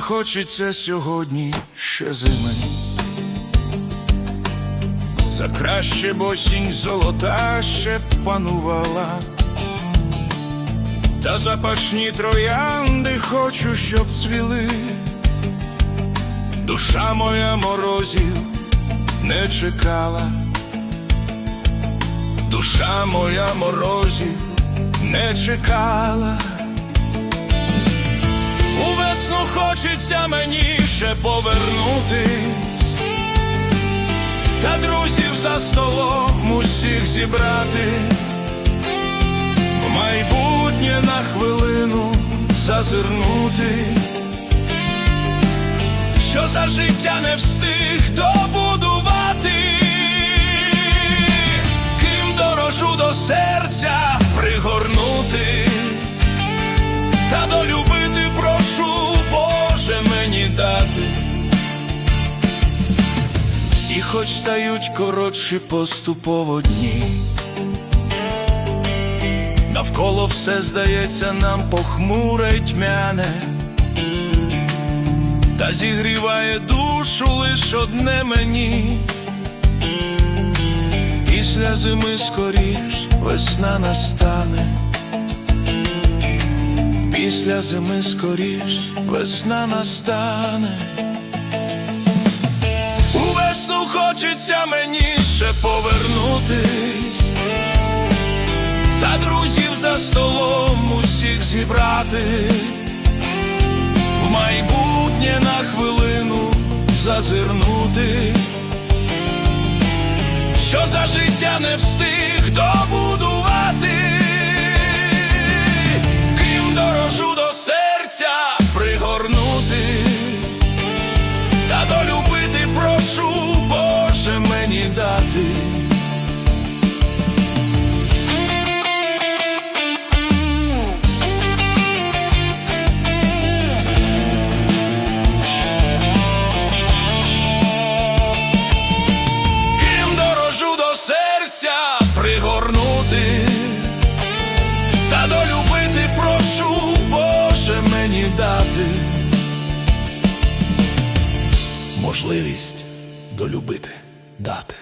Хочеться сьогодні ще зими. За краще б осінь золота ще панувала. Та запашні троянди хочу, щоб цвіли. Душа моя морозів не чекала. Душа моя морозів не чекала. Хочеться мені ще повернутись, та друзів за столом усіх зібрати, в майбутнє на хвилину зазирнути, що за життя не встиг добудувати, хоч стають коротші поступово дні, навколо все здається нам похмуре й тьмяне, та зігріває душу лиш одне мені. Після зими скоріш весна настане. Після зими скоріш весна настане. Хочеться мені ще повернутись, та друзів за столом усіх зібрати, в майбутнє на хвилину зазирнути, що за життя не встиг добудувати. Серця пригорнути, та долюбити прошу, Боже мені дати. Можливість долюбити дати.